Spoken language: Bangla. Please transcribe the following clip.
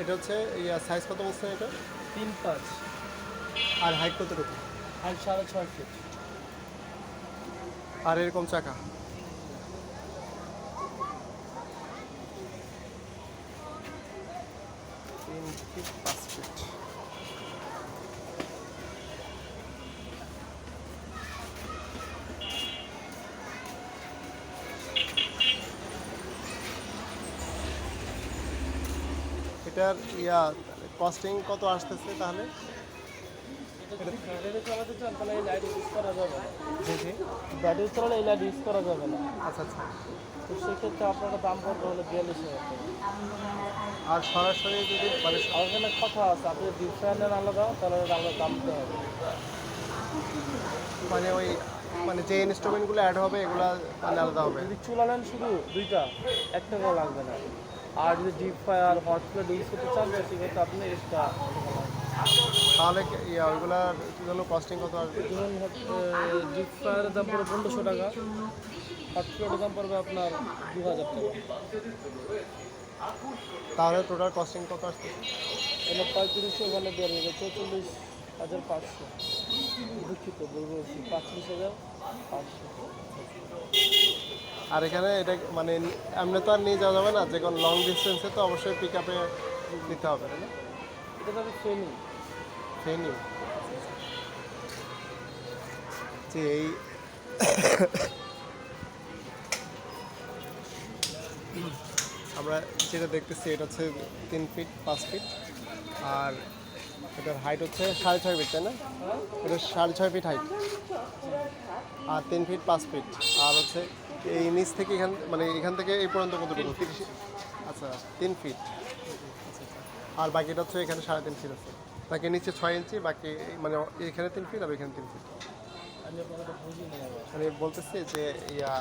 এটা হচ্ছে ইয়া সাইজ কত বলছেন এটা? তিন পাঁচ। আর হাইট কত কত? হাইট সাড়ে ছয় ফিট আর এরকম চাকা? তিন ফিট পাঁচ ফিট এটার ইয়া কস্টিং কত আসতেছে তাহলে? ব্যাটারি ইউজ এই লাইট ইউজ করা যাবে না। আচ্ছা আচ্ছা। তো সেক্ষেত্রে আপনারা দাম পড়বে হলো বিয়াল্লিশ হাজার আর সরাসরি যদি মানে আর কথা আছে আপনি আলাদা তাহলে আলাদা দাম দিতে হবে। মানে ওই মানে যে ইনস্ট্রুমেন্টগুলো অ্যাড হবে এগুলা মানে আলাদা হবে। যদি চুলা নেন শুধু দুইটা একটা লাগবে না। আর যদি deep fire hot plate use করতে চান সেক্ষেত্রে আপনি এক্সট্রা তাহলে ওইগুলার জন্য কস্টিং কত আসবে? যেমন ডিপ ফায়ারের দাম পড়বে পনেরোশো টাকা। হট প্লেটের দাম পড়বে আপনার দু হাজার টাকা। তাহলে টোটাল কস্টিং কত আসছে এগুলো পঁয়ত্রিশশো ওখানে দেড় হাজার চৌচল্লিশ হাজার পাঁচশো। দুঃখিত বলব পাঁচত্রিশ হাজার পাঁচশো। আর এখানে এটা মানে এমনি তো আর নিয়ে যাওয়া যাবে না যে কোনো লং ডিস্টেন্সে তো অবশ্যই পিক আপে দিতে হবে তাই না? এটা ফেনি ফেনি যে এই আমরা যেটা দেখতেছি এটা হচ্ছে তিন ফিট পাঁচ ফিট আর এটার হাইট হচ্ছে সাড়ে ছয় ফিট তাই না? এটা সাড়ে ছয় ফিট হাইট আর তিন ফিট পাঁচ ফিট আর হচ্ছে এই নিচ থেকে এখান মানে এখান থেকে এই পর্যন্ত কতটুকু? তিরিশ আচ্ছা তিন ফিট। আর বাকিটা হচ্ছে এখানে সাড়ে তিন ফিট আছে। বাকি নিচে ছয় ইঞ্চি, বাকি মানে এখানে তিন ফিট আর এখানে তিন ফিট। আমি বলতেছি যে, ইয়া